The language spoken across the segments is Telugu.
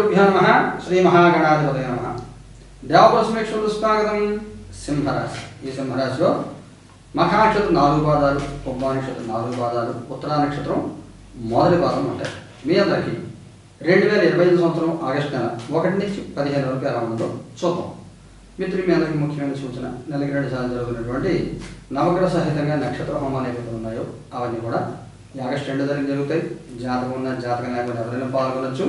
శ్రీగురుభ్యో నమ శ్రీ మహాగణాధిపతయ నమ దేవప్రసమేక్షలు స్వాగతం సింహరాశి ఈ సింహరాశిలో మఖానక్షత్రం నాలుగు పాదాలు ఉబ్బా నక్షత్రం నాలుగు పాదాలు ఉత్తరా నక్షత్రం మొదటి పాదం ఉంటాయి మీ అందరికీ రెండు వేల ఇరవై ఐదు సంవత్సరం ఆగస్టు నెల ఒకటి నుంచి పదిహేను వరకు ఎలా ఉందో చూద్దాం. మిత్రులు మీ అందరికీ ముఖ్యమైన సూచన నెలకి రెండు సార్లు జరుగుతున్నటువంటి నవగ్రహ సహితంగా నక్షత్ర హోమాలు ఏవైతే ఉన్నాయో అవన్నీ కూడా ఈ ఆగస్టు రెండు తారీఖు జరుగుతాయి. జాతకం ఉన్న జాతకం లేకుండా ఎవరైనా పాల్గొనొచ్చు.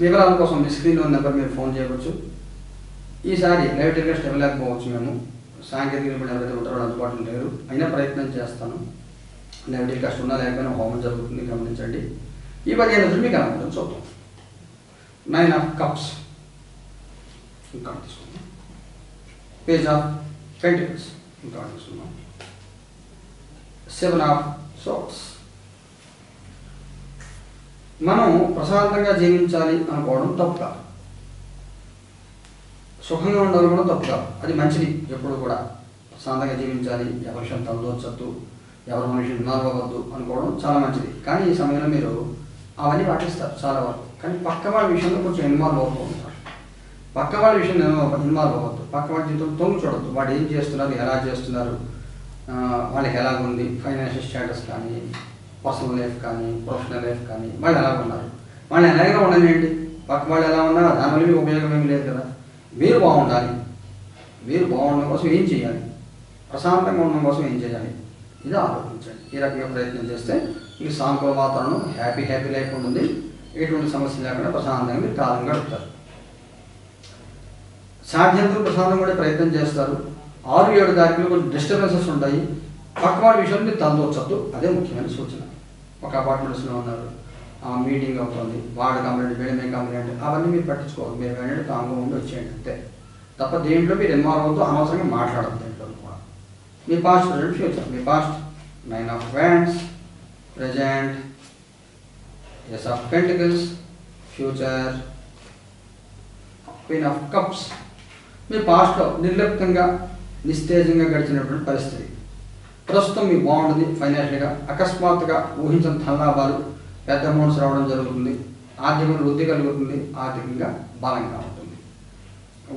వివరాల కోసం మీ స్క్రీన్లో ఉన్న నెంబర్ మీరు ఫోన్ చేయవచ్చు. ఈసారి లైవ్ టెలికాస్ట్ ఇవ్వలేకపోవచ్చు మేము. సాంకేతిక నిపుణులు ఎవరైతే ఉంటారో అందుబాటులో లేరు అయినా ప్రయత్నం చేస్తాను. లైవ్ టెలికాస్ట్ ఉన్నా లేకపోయినా హోమం జరుగుతుంది గమనించండి. ఈ పదిహేను రోజులు మీకు అనుకుంటుంది చూద్దాం. నైన్ ఆఫ్ కప్స్ ఇంకా తీసుకుందాం. పేజ్ ఆఫ్ పెంటికల్స్ ఇంకా తీసుకుందాం. సెవెన్ ఆఫ్ సోట్స్ మనం ప్రశాంతంగా జీవించాలి అనుకోవడం తప్పు కాదు. సుఖంగా ఉండాలి కూడా తప్పు కాదు. అది మంచిది ఎప్పుడు కూడా. ప్రశాంతంగా జీవించాలి. ఎవరి విషయం తలదోచద్దు ఎవరి మనిషి ఇన్వాల్వ్ అవ్వద్దు అనుకోవడం చాలా మంచిది. కానీ ఈ సమయంలో మీరు అవన్నీ పాటిస్తారు చాలా వరకు. కానీ పక్క వాళ్ళ విషయంలో కొంచెం ఇన్వాల్వ్ అవుతూ ఉంటారు. పక్క వాళ్ళ విషయంలో ఇన్వాల్వ్ అవ్వద్దు. పక్క వాళ్ళ జీవితం తొంగి చూడద్దు. వాడు ఏం చేస్తున్నారు? ఎలా చేస్తున్నారు? వాళ్ళకి ఎలాగుంది? ఫైనాన్షియల్ స్టేటస్ కానీ పర్సనల్ లైఫ్ కానీ ప్రొఫెషనల్ లైఫ్ కానీ వాళ్ళు ఎలా ఉన్నారు? వాళ్ళు ఎలాగైనా ఏంటి? పక్క వాళ్ళు ఎలా ఉన్నా దానివల్ల మీకు ఉపయోగం ఏమి లేదు కదా? మీరు బాగుండాలి. మీరు బాగుండడం కోసం ఏం చేయాలి? ప్రశాంతంగా ఉండడం కోసం ఏం చేయాలి? ఇది ఆలోచించండి. ఈ రకంగా ప్రయత్నం చేస్తే మీకు సానుకూల వాతావరణం హ్యాపీ హ్యాపీ లైఫ్ ఉంటుంది. ఎటువంటి సమస్య లేకుండా ప్రశాంతంగా మీరు కాలం గడుపుతారు. సాధ్యంతో ప్రశాంతం కూడా ప్రయత్నం చేస్తారు. ఆరు ఏడు తారీఖులు కొన్ని డిస్టర్బెన్సెస్ ఉంటాయి. పక్క వాళ్ళ విషయంలో మీరు తలదోచద్దు అదే ముఖ్యమైన సూచన. ఒక అపార్ట్మెంట్స్లో ఉన్నారు. ఆ మీటింగ్ అవుతుంది. వాడు కంప్లైంట్ వీడి కంప్లైంట్ అవన్నీ మీరు పట్టించుకోవాలి మీరు వెళ్ళండి కామ్గా ఉండి వచ్చేయండి అంతే. తప్ప దేంట్లో మీరు ఇన్వాల్వ్ అవుతూ అనవసరంగా మాట్లాడదు దేంట్లో కూడా. మీ past present future me past nine of wands present ace of pentacles future queen of cups మీ పాస్ట్లో నిర్లిప్తంగా నిస్తేజంగా గడిచినటువంటి పరిస్థితి. ప్రస్తుతం మీకు బాగుంటుంది ఫైనాన్షియల్గా. అకస్మాత్తుగా ఊహించిన ధనలాభాలు పెద్ద అమౌంట్స్ రావడం జరుగుతుంది. ఆర్థికంగా వృద్ధి కలుగుతుంది. ఆర్థికంగా బలంగా ఉంటుంది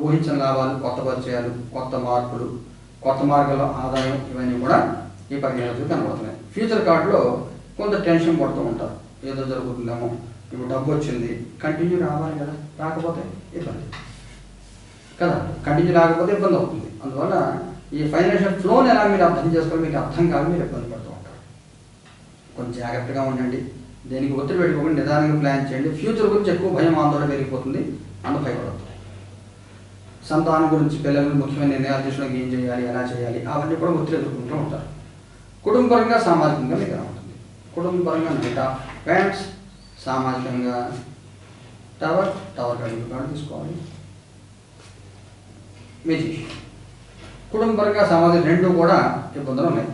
ఊహించిన లాభాలు కొత్త పరిచయాలు కొత్త మార్పులు కొత్త మార్గాల్లో ఆదాయం ఇవన్నీ కూడా ఈ పదిహేను రోజులు కనబడుతున్నాయి. ఫ్యూచర్ కార్డులో కొంత టెన్షన్ పడుతూ ఉంటారు. ఏదో జరుగుతుందేమో. ఇప్పుడు డబ్బు వచ్చింది. కంటిన్యూ రావాలి కదా. రాకపోతే ఇబ్బంది. కదా? కంటిన్యూ రాకపోతే ఇబ్బంది అవుతుంది. అందువల్ల ఈ ఫైనాన్షియల్ ఫ్లోని ఎలా మీరు అర్థం చేసుకోవాలి మీకు అర్థం కాదు మీరు ఇబ్బంది పడుతూ ఉంటారు. కొంచెం జాగ్రత్తగా ఉండండి. దేనికి ఒత్తిడి పెట్టుకోకుండా నిదానంగా ప్లాన్ చేయండి. ఫ్యూచర్ గురించి ఎక్కువ భయం ఆందోళన పెరిగిపోతుంది. అంత భయపడద్దు సంతానం గురించి పిల్లలు ముఖ్యమైన నిర్ణయాలు తీసుకోవడానికి ఏం చేయాలి ఎలా చేయాలి అవన్నీ కూడా ఒత్తిడి ఎదుర్కొంటూ ఉంటారు. కుటుంబపరంగా సామాజికంగా మీకు ఉంటుంది? కుటుంబపరంగా నైట్ ఆఫ్ ప్యాంట్స్ సామాజికంగా టవర్ టవర్ కడిగి తీసుకోవాలి. మెజిషియన్ కుటుంబపరంగా సమాజం రెండు కూడా ఇబ్బందులు ఉన్నాయి.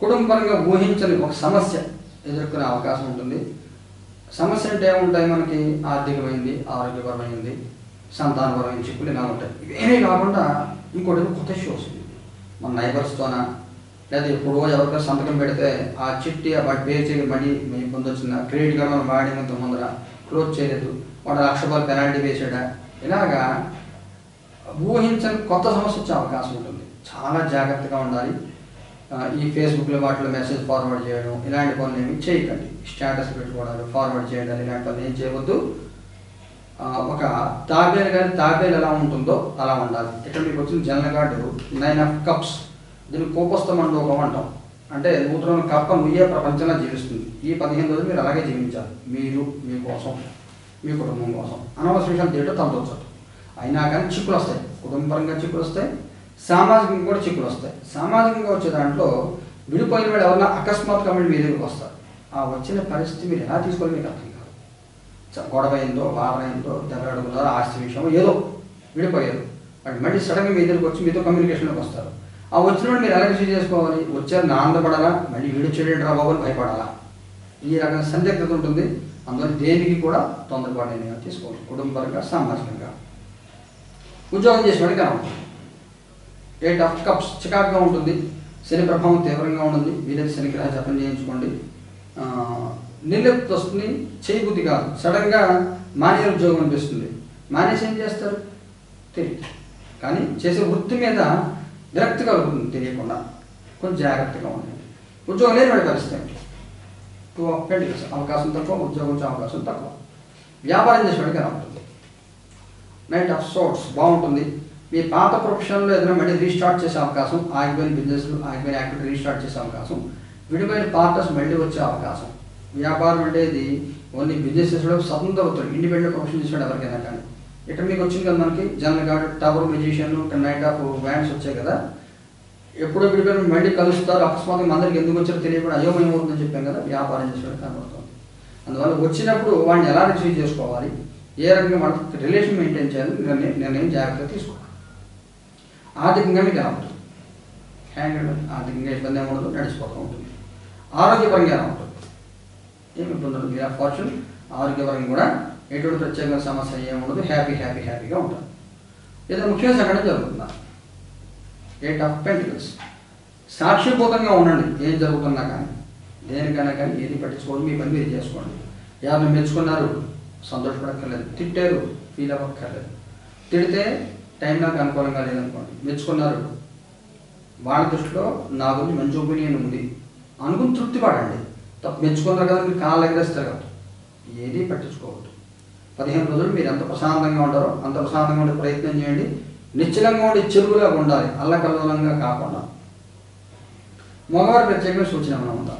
కుటుంబపరంగా ఊహించని ఒక సమస్య ఎదుర్కొనే అవకాశం ఉంటుంది. సమస్య అంటే ఏముంటాయి మనకి? ఆర్థికమైంది ఆరోగ్యపరమైంది సంతానపరమైన చిక్కులు ఇలా ఉంటాయి. ఇవేమీ కాకుండా ఇంకోటి కొత్త ఇష్యూ వస్తుంది. మన నైబర్స్తోన లేదా ఎప్పుడో ఎవరికైనా సంతకం పెడితే ఆ చిట్టి ఆ వాటి పే చేయ మనీ మీ ఇబ్బంది వచ్చిందా? క్రెడిట్ కార్డు మనం వాడినంత ముందర క్లోజ్ చేయలేదు. వాడు లక్ష రూపాయలు పెనాల్టీ వేసాడా? ఇలాగా ఊహించని కొత్త సమస్య వచ్చే అవకాశం ఉంటుంది. చాలా జాగ్రత్తగా ఉండాలి. ఈ ఫేస్బుక్లో వాటిలో మెసేజ్ ఫార్వర్డ్ చేయడం ఇలాంటి పనులు ఏమి చేయకండి. స్టేటస్ పెట్టుకోవడాలు ఫార్వర్డ్ చేయడాలు ఇలాంటి పనులు ఏం చేయవద్దు. ఒక తాబేలు కానీ తాబేలు ఎలా ఉంటుందో అలా ఉండాలి. ఇక్కడ మీకు వచ్చిన general card nine of cups దీన్ని కోపస్థ మండోకం అంటాం అంటే నూతన కప్ప నుయ్యే ప్రపంచంలో జీవిస్తుంది. ఈ పదిహేను రోజులు మీరు అలాగే జీవించాలి. మీరు మీకోసం మీ కుటుంబం కోసం. అనవసర విషయాలు తేటో తలదొచ్చదు. అయినా కానీ చిక్కులు వస్తాయి. కుటుంబపరంగా చిక్కులు వస్తాయి సామాజికంగా కూడా చిక్కులు వస్తాయి. సామాజికంగా వచ్చే దాంట్లో విడిపోయిన వాళ్ళు ఎవరన్నా అకస్మాత్తుగా మళ్ళీ మీ దగ్గరికి వస్తారు. ఆ వచ్చిన పరిస్థితి మీరు ఎలా తీసుకోవాలి మీకు అర్థం కాదు. చ- గొడవ అయిందో వారం అయిందో దెబ్బలాడుకున్నారో ఆస్తి విషయమో ఏదో విడిపోయారు. వాటి మళ్ళీ సడన్గా మీ దగ్గరికి వచ్చి మీతో కమ్యూనికేషన్లోకి వస్తారు. ఆ వచ్చిన వాడు మీరు ఎలా రిసీవ్ చేసుకోవాలి? వచ్చారు నా ఆనందపడాలా? మళ్ళీ విడిచేయడం రా బాబు అని భయపడాలా? ఈ రకమైన సందిగ్ధత ఉంటుంది. అందులో దేనికి కూడా తొందరపాటు నిర్ణయాలు తీసుకోవాలి. కుటుంబపరంగా సామాజికంగా. ఉద్యోగం చేసేవాడికి ఎలా ఎయిట్ ఆఫ్ కప్స్ చికాకుగా ఉంటుంది శని ప్రభావం తీవ్రంగా ఉంటుంది వీలైతే శనిగ్రహ జపం చేయించుకోండి. ఆ, నిర్లిప్తి వస్తుంది చేయి బుద్ధి కాదు సడన్గా మానే ఉద్యోగం అనిపిస్తుంది. మానేసి ఏం చేస్తారు? తెలియదు. కానీ చేసే వృత్తి మీద విరక్తి కలుగుతుంది తెలియకుండా. కొంచెం జాగ్రత్తగా ఉండండి. ఉద్యోగం లేని వాడి పరిస్థితి టూ ఆఫ్ అవకాశం తక్కువ ఉద్యోగం అవకాశం తక్కువ. వ్యాపారం చేసేవాడికి ఎలా ఉంటుంది నైట్ ఆఫ్ సోర్ట్స్ బాగుంటుంది. మీ పాత ప్రొఫెషన్లో ఏదైనా మళ్ళీ రీస్టార్ట్ చేసే అవకాశం ఆగిపోయిన బిజినెస్ ఆగిపోయిన యాక్టివిటీ రీస్టార్ట్ చేసే అవకాశం విడిపోయిన పార్ట్నర్స్ మళ్ళీ వచ్చే అవకాశం. వ్యాపారం అంటే ఇది ఓన్లీ బిజినెస్ చేసేవాడు స్వతంత్ర అవుతాడు ఇండిపెండెంట్ ప్రొఫెషన్ చేసేవాడు ఎవరికైనా కానీ. ఇక్కడ మీకు వచ్చింది కదా మనకి general card tower magician knight of wands వచ్చాయి కదా. ఎప్పుడో విడిపోయిన మళ్ళీ కలుస్తారు. అకస్మాత్తుగా అందరికి ఎందుకు వచ్చారో తెలియకుండా అయోమయం అవుతుందని చెప్పాం కదా వ్యాపారం చేసేవాడు కనబడుతుంది. అందువల్ల వచ్చినప్పుడు వాడిని ఎలా రిసీవ్ చేసుకోవాలి? ఏ రకంగా మన రిలేషన్ మెయింటైన్ చేయాలి నిర్ణయం నిర్ణయం జాగ్రత్తగా తీసుకోవాలి. ఆర్థికంగా మీకు ఎలా ఉంటుంది. హ్యాండ్ ఆర్థికంగా ఇబ్బంది ఏమి ఉండదు నడిచిపోతూ ఉంటుంది. ఆరోగ్యపరంగా ఎలా ఉంటుంది? ఏమి ఇబ్బంది మీరు ఆ ఫార్చ్యూన్ ఆరోగ్యపరంగా కూడా ఎటువంటి ప్రత్యేకమైన సమస్య ఏమి ఉండదు. హ్యాపీ హ్యాపీ హ్యాపీగా ఉంటుంది. ఏదైనా ముఖ్యమైన సంఘటన జరుగుతుందా? ఎయిట్ ఆఫ్ పెంటికల్స్ సాక్షిభూతంగా ఉండండి. ఏం జరుగుతున్నా కానీ దేనికైనా కానీ ఏది పట్టించుకోండి. మీ పని మీరు చేసుకోండి. ఎవరిని మెచ్చుకున్నారు. సంతోషపడక్కర్లేదు. తిట్టారు ఫీల్ అవ్వక్కర్లేదు. తిడితే టైం నాకు అనుకూలంగా లేదనుకోండి. మెచ్చుకున్నారు. వాళ్ళ దృష్టిలో నా గురించి మంచి ఒపీనియన్ ఉంది. అనుకుని తృప్తి పడండి. తప్ప మెచ్చుకున్నారు కదా మీరు కాళ్ళు ఎగరేస్తారు కదా. ఏది పట్టించుకోవద్దు. పదిహేను రోజులు మీరు ఎంత ప్రశాంతంగా ఉంటారో అంత ప్రశాంతంగా ఉండే ప్రయత్నం చేయండి. నిశ్చలంగా ఉండి చెరువులాగా ఉండాలి. అల్లకల్లోలంగా కాకుండా. మగవారి ప్రత్యేకమైన సూచన ఏమైనా ఉందా.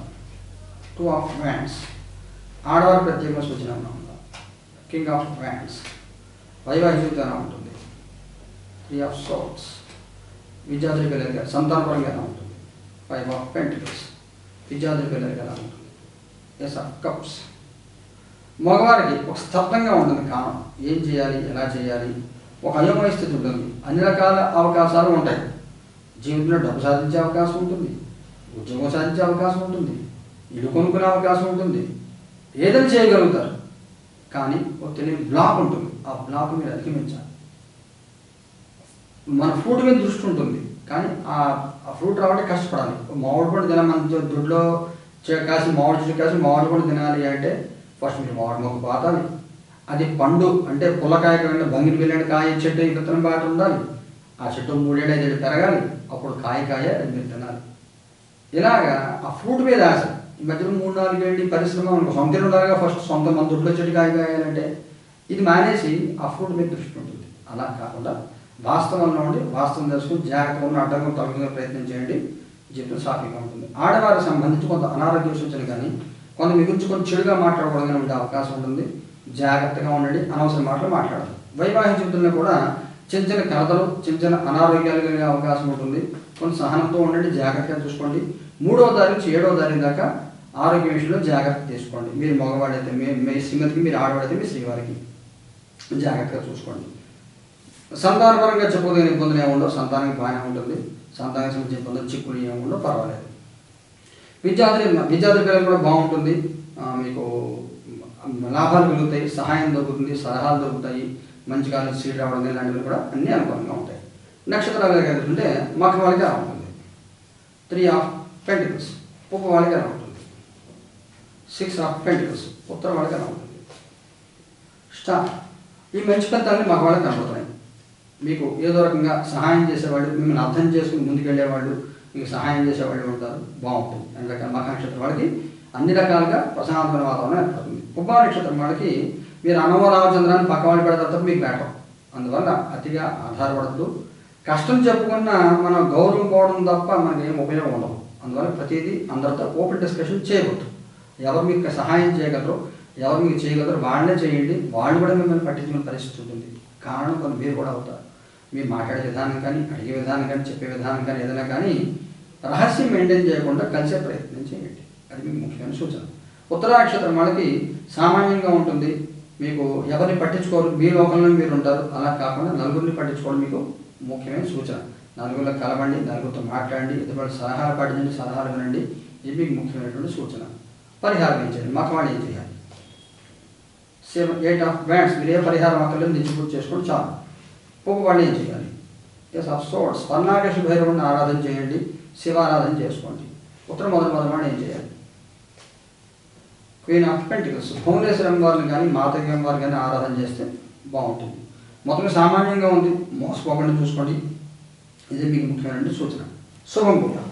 టూ ఆఫ్ వ్యాండ్స్ ఆడవారి ప్రత్యేకమైన సూచన ఏమైనా కింగ్ ఆఫ్ వ్యాండ్స్ వైవాహిక జీవితం ఉంటుంది. త్రీ ఆఫ్ సోట్స్ విద్యార్థుల పిల్లలకి సంతానపరంగా ఎలా ఉంటుంది. ఫైవ్ ఆఫ్ పెంటికల్స్ విద్యార్థుల పిల్లలకి ఎలా ఉంటుంది. ఎస్ ఆఫ్ కప్స్ మగవారికి ఒక స్తబ్దంగా ఉంటుంది కారణం ఏం చేయాలి? ఎలా చేయాలి? ఒక అయోమయ స్థితి ఉంటుంది. అన్ని రకాల అవకాశాలు ఉంటాయి. జీవితంలో డబ్బు సాధించే అవకాశం ఉంటుంది. ఉద్యోగం సాధించే అవకాశం ఉంటుంది. ఇల్లు కొనుక్కునే అవకాశం ఉంటుంది. ఏదైనా చేయగలుగుతారు. కానీ ఒక తెలియని బ్లాక్ ఉంటుంది. ఆ బ్లాక్ మీరు అధిగమించాలి మన ఫ్రూట్ మీద దృష్టి ఉంటుంది. కానీ ఆ ఫ్రూట్ రావడానికి కష్టపడాలి. మామిడి పండు తిన మన దొడ్లో కాసి మామిడి చెట్టు కాసి మామిడి పండు తినాలి అంటే ఫస్ట్ మీరు మామిడి మొక్క పాతాలి. అది పండు అంటే పుల్లకాయ కాకుండా బంగిని వెళ్ళిన కాయ చెట్టు విత్తనం బాట ఉండాలి. ఆ చెట్టు మూడేళ్ళు ఐదేళ్ళు పెరగాలి. అప్పుడు కాయ కాయ అది మీరు తినాలి. ఇలాగా ఆ ఫ్రూట్ మీద ఆశ. ఈ మధ్యలో మూడు నాలుగు ఏళ్ళు పరిశ్రమ మనకు సొంత ఉండాలిగా ఫస్ట్ సొంత మన దుడ్లో చెట్టు కాయ ఇది మానేసి ఆ ఫ్రూట్ మీద దృష్టి ఉంటుంది. అలా కాకుండా వాస్తవంలో ఉండి వాస్తవం తెలుసుకుని జాగ్రత్తగా ఉన్న అడ్డంగా తొలగించే ప్రయత్నం చేయండి. జీవితం సాఫీగా ఉంటుంది. ఆడవారికి సంబంధించి కొంత అనారోగ్య సూచనలు కానీ కొంత మీ గురించి కొంచెం చెడుగా మాట్లాడకూడదని ఉండే అవకాశం ఉంటుంది. జాగ్రత్తగా ఉండండి. అనవసరం మాటలు మాట్లాడదు. వైవాహిక జీవితంలో కూడా చిన్న చిన్న కలతలు చిన్న చిన్న అనారోగ్యాలు కలిగే అవకాశం ఉంటుంది. కొంత సహనంతో ఉండండి. జాగ్రత్తగా చూసుకోండి. మూడవ తారీఖు నుంచి ఏడవ తారీఖు దాకా ఆరోగ్య విషయంలో జాగ్రత్త తీసుకోండి. మీరు మగవాడైతే మీ మీ శ్రీమతికి మీరు ఆడవాడైతే మీ శ్రీవారికి జాగ్రత్తగా చూసుకోండి. సంతానపరంగా చెప్పదగిన ఇబ్బందులు ఏముండవు సంతానం సంతానానికి బాగానే ఉంటుంది. సంతానం సంబంధించిన ఇబ్బందులు చిక్కులు ఏముండవు పర్వాలేదు. విద్యార్థులు విద్యార్థుల పిల్లలు కూడా బాగుంటుంది. మీకు లాభాలు కలుగుతాయి సహాయం దొరుకుతుంది. సలహాలు దొరుకుతాయి. మంచి కాలేజ్ సీట్ రావడం ఇలాంటివి కూడా అన్నీ అనుకూలంగా ఉంటాయి. నక్షత్రాలు కలుగుతుంటే మఖ వాళ్ళకి ఉంటుంది. త్రీ ఆఫ్ పెంటికల్స్ ఉప వాళ్ళకి ఎలా సిక్స్ ఆఫ్ పెంటికల్స్ ఉత్తరం వాళ్ళకి కనబడుతుంది స్టార్ ఈ మంచి ఫలితాన్ని మాకు వాళ్ళకి కనబడుతున్నాయి మీకు ఏదో రకంగా సహాయం చేసేవాళ్ళు మిమ్మల్ని అర్థం చేసుకుని ముందుకెళ్ళేవాళ్ళు మీకు సహాయం చేసేవాళ్ళు ఉంటారు. బాగుంటుంది. ఎందుకంటే మఖ నక్షత్రం వాళ్ళకి అన్ని రకాలుగా ప్రశాంతమైన వాతావరణం ఏర్పడుతుంది. ఉబ్బా నక్షత్రం వాళ్ళకి మీరు అన్నవ రామచంద్రాన్ని పక్క వాళ్ళు పెడతారు తప్ప మీకు బేటం. అందువల్ల అతిగా ఆధారపడద్దు. కష్టం చెప్పుకున్న మన గౌరవం పోవడం తప్ప మనకి ఏం ఉపయోగం ఉండదు. అందువల్ల ప్రతిదీ అందరితో ఓపెన్ డిస్కషన్ చేయవద్దు. ఎవరు మీకు సహాయం చేయగలరు ఎవరు మీకు చేయగలరు వాళ్ళనే చేయండి. వాళ్ళు కూడా మిమ్మల్ని పట్టించుకునే పరిస్థితి ఉంటుంది. కారణం కొన్ని మీరు కూడా అవుతారు. మీరు మాట్లాడే విధానం కానీ అడిగే విధానం కానీ చెప్పే విధానం కానీ ఏదైనా కానీ రహస్యం మెయింటైన్ చేయకుండా కలిసే ప్రయత్నం చేయండి. అది మీకు ముఖ్యమైన సూచన. ఉత్తరాక్షత్రం వాళ్ళకి సామాన్యంగా ఉంటుంది. మీకు ఎవరిని పట్టించుకోరు మీ లోకంలో మీరు ఉంటారు. అలా కాకుండా నలుగురిని పట్టించుకోవడం మీకు ముఖ్యమైన సూచన. నలుగురిలో కలవండి నలుగురితో మాట్లాడండి ఎదుటి సలహాలు పాటించండి సలహాలు వినండి. ఇది మీకు ముఖ్యమైనటువంటి సూచన. పరిహారం ఏం చేయాలి మకవాణి ఏం చేయాలి? సేమ్ ఎయిట్ ఆఫ్ బ్యాండ్స్ మీరు ఏ పరిహారం అక్కర్లేదు నిలిచి పూర్తి చేసుకోండి చాలు. పొప్పు ఏం చేయాలి? ఎస్ ఆఫ్ సోర్ట్స్ పర్ణాకేశ భైరవుని ఆరాధన చేయండి. శివారాధన చేసుకోండి. ఉత్తర మొదటి మొదలవాణి ఏం చేయాలి? క్వీన్ ఆఫ్ పెంటికల్స్ భువనేశ్వరం వారిని కానీ మాతయ్య వారిని కానీ ఆరాధన చేస్తే బాగుంటుంది. మొత్తం సామాన్యంగా ఉంది. మోసపోకుండా చూసుకోండి. ఇది మీకు ముఖ్యమైన సూచన. శుభం కూడా.